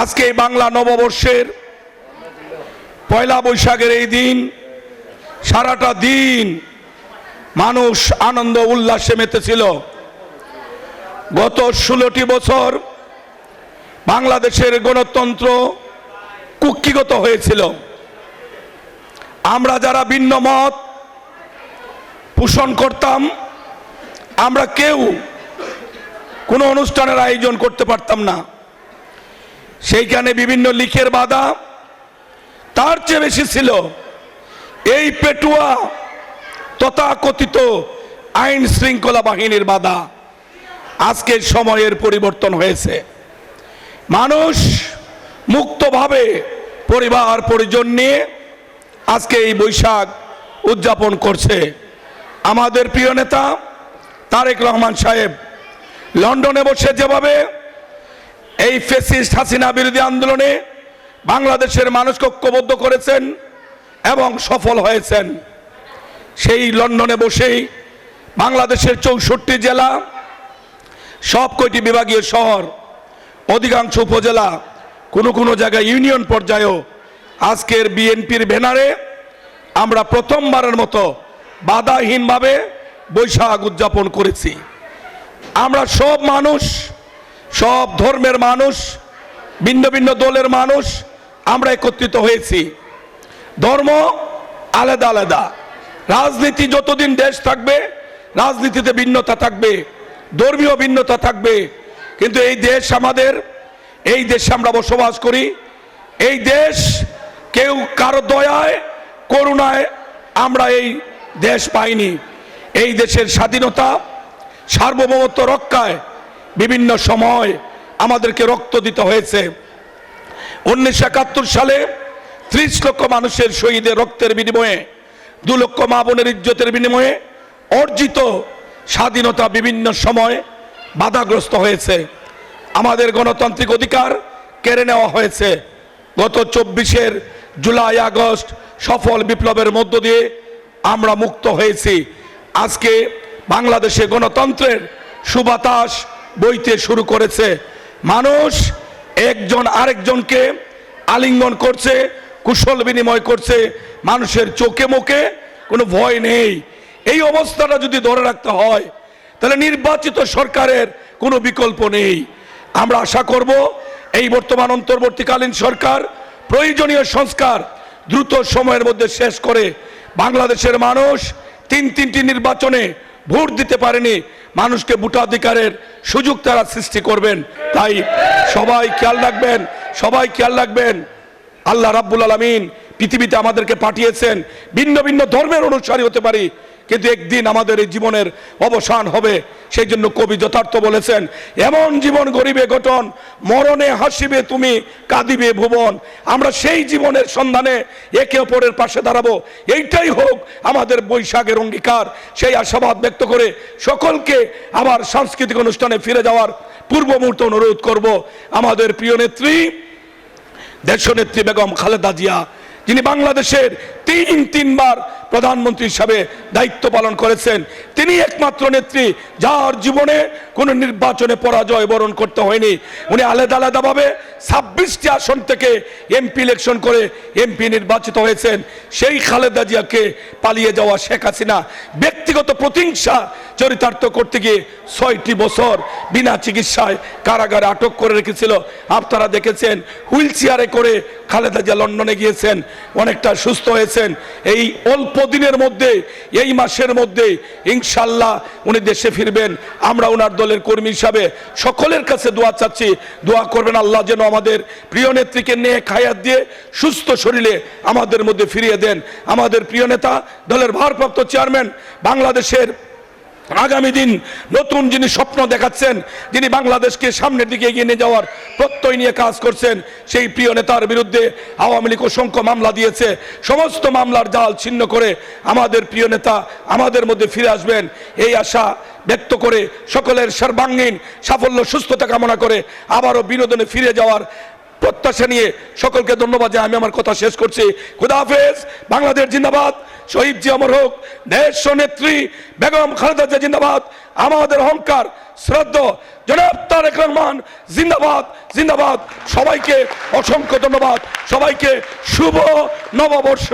আজকে বাংলা নববর্ষের পয়লা বৈশাখের এই দিন, সারাটা দিন মানুষ আনন্দ উল্লাসে মেতেছিল। গত ষোলোটি বছর বাংলাদেশের গণতন্ত্র কুক্ষিগত হয়েছিল। আমরা যারা ভিন্ন মত পোষণ করতাম, আমরা কেউ কোনো অনুষ্ঠানের আয়োজন করতে পারতাম না। সেইখানে বিভিন্ন লিখের বাধা। তার চেয়ে বেশি ছিল এই পেটুয়া তথাকথিত আইন শৃঙ্খলা বাহিনীর বাধা। আজকের সময়ের পরিবর্তন হয়েছে। মানুষ মুক্তভাবে পরিবার, পরিজন নিয়ে আজকে এই বৈশাখ উদযাপন করছে। আমাদের প্রিয় নেতা তারেক রহমান সাহেব লন্ডনে বসে যেভাবে এই ফেসিস্ট হাসিনা বিরোধী আন্দোলনে বাংলাদেশের মানুষকে ঐক্যবদ্ধ করেছেন এবং সফল হয়েছেন। সেই লন্ডনে বসেই বাংলাদেশের চৌষট্টি জেলা, সব কয়টি বিভাগীয় শহর, অধিকাংশ উপজেলা, কোনো কোনো জায়গায় ইউনিয়ন পর্যায়েও আজকের বিএনপির ব্যানারে আমরা প্রথমবারের মতো বাধাহীনভাবে বৈশাখ উদযাপন করেছি। আমরা সব মানুষ সব ধর্মের মানুষ, ভিন্ন ভিন্ন দলের মানুষ, আমরা একত্রিত হয়েছি। ধর্ম আলাদা আলাদা। রাজনীতি যতদিন দেশ থাকবে, রাজনীতিতে ভিন্নতা থাকবে, ধর্মীয় ভিন্নতা থাকবে। কিন্তু এই দেশ আমাদের, এই দেশে আমরা বসবাস করি। এই দেশ কেউ কারও দয়ায়, করুণায় আমরা এই দেশ পাইনি। এই দেশের স্বাধীনতা, সার্বভৌমত্ব রক্ষায় বিভিন্ন সময় আমাদেরকে রক্ত দিতে হয়েছে। উনিশশো একাত্তর সালে ত্রিশ লক্ষ মানুষের শহীদের রক্তের বিনিময়ে, দু লক্ষ মা বোনের ইজ্জতের বিনিময়ে অর্জিত স্বাধীনতা বিভিন্ন সময় বাধাগ্রস্ত হয়েছে। আমাদের গণতান্ত্রিক অধিকার কেড়ে নেওয়া হয়েছে। গত চব্বিশের জুলাই, আগস্ট সফল বিপ্লবের মধ্য দিয়ে আমরা মুক্ত হয়েছি। আজকে বাংলাদেশে গণতন্ত্রের সুবাতাস বইতে শুরু করেছে। মানুষ একজন আরেকজনকে আলিঙ্গন করছে, কুশল বিনিময় করছে, মানুষের চোখে মুখে কোনো ভয় নেই। এই অবস্থাটা যদি ধরে রাখতে হয়, তাহলে নির্বাচিত সরকারের কোনো বিকল্প নেই। আমরা আশা করব এই বর্তমান অন্তর্বর্তীকালীন সরকার প্রয়োজনীয় সংস্কার দ্রুত সময়ের মধ্যে শেষ করে বাংলাদেশের মানুষ তিন তিনটি নির্বাচনে ভোট দিতে পারেনি মানুষকে ভোটাধিকারের সুযোগ তারা সৃষ্টি করবেন। তাই সবাই খেয়াল রাখবেন, সবাই খেয়াল রাখবেন। আল্লাহ রাব্বুল আলমিন পৃথিবীতে আমাদেরকে পাঠিয়েছেন ভিন্ন ভিন্ন ধর্মের অনুসারী হতে পারি। কিন্তু একদিন আমাদের এই জীবনের অবসান হবে, সেই জন্য কবি যথার্থ বলেছেন, এমন জীবন গরিবে গঠন, মরণে হাসিবে তুমি, কাঁদিবে ভুবন। আমরা সেই জীবনের সন্ধানে একে অপরের পাশে দাঁড়াবো। এইটাই হোক আমাদের বৈশাখের অঙ্গীকার। সেই আশাবাদ ব্যক্ত করে সকলকে আবার সাংস্কৃতিক অনুষ্ঠানে ফিরে যাওয়ার পূর্ব মুহূর্তে অনুরোধ করব। আমাদের প্রিয় নেত্রী দেশনেত্রী বেগম খালেদা জিয়া যিনি বাংলাদেশের তিন, তিনবার প্রধানমন্ত্রী হিসাবে দায়িত্ব পালন করেছেন, তিনি একমাত্র নেত্রী যার জীবনে কোনো নির্বাচনে পরাজয় বরণ করতে হয়নি। উনি আলাদা, আলাদাভাবে ছাব্বিশটি আসন থেকে এমপি ইলেকশন করে এমপি নির্বাচিত হয়েছেন। সেই খালেদা জিয়াকে পালিয়ে যাওয়া শেখ হাসিনা ব্যক্তিগত প্রতিহিংসা চরিতার্থ করতে গিয়ে ছয়টি বছর বিনা চিকিৎসায় কারাগারে আটক করে রেখেছিল। আপনারা দেখেছেন, হুইল চেয়ারে করে খালেদা জিয়া লন্ডনে গিয়েছেন, অনেকটা সুস্থ হয়েছেন। এই অল্প দিনের মধ্যে, এই মাসের মধ্যে ইনশাল্লাহ উনি দেশে ফিরবেন। আমরা ওনার দলের কর্মী হিসাবে সকলের কাছে দোয়া চাচ্ছি। দোয়া করবেন আল্লাহ যেন আমাদের প্রিয় নেত্রীকে নিয়ে খায়াত দিয়ে সুস্থ শরীরে আমাদের মধ্যে ফিরিয়ে দেন। আমাদের প্রিয় নেতা, দলের ভারপ্রাপ্ত চেয়ারম্যান, বাংলাদেশের আগামী দিন নতুন যিনি স্বপ্ন দেখাচ্ছেন, যিনি বাংলাদেশকে সামনের দিকে এগিয়ে নিয়ে যাওয়ার প্রত্যয় নিয়ে কাজ করছেন, সেই প্রিয় নেতার বিরুদ্ধে আওয়ামী লীগ অসংখ্য মামলা দিয়েছে। সমস্ত মামলার জাল ছিন্ন করে আমাদের প্রিয় নেতা আমাদের মধ্যে ফিরে আসবেন। এই আশা ব্যক্ত করে সকলের সর্বাঙ্গীন সাফল্য, সুস্থতা কামনা করে আবারও বিনোদনে ফিরে যাওয়ার প্রত্যাশা নিয়ে সকলকে ধন্যবাদ যে আমি আমার কথা শেষ করছি। খুদা হাফেজ। বাংলাদেশ জিন্দাবাদ। শহীদ জি অমর হোক। দেশ নেত্রী বেগম খালেদা জিয়া জিন্দাবাদ। আমাদের অহংকার, শ্রদ্ধ, জনাব তারেক রহমান জিন্দাবাদ। জিন্দাবাদ। সবাইকে অসংখ্য ধন্যবাদ। সবাইকে শুভ নববর্ষ।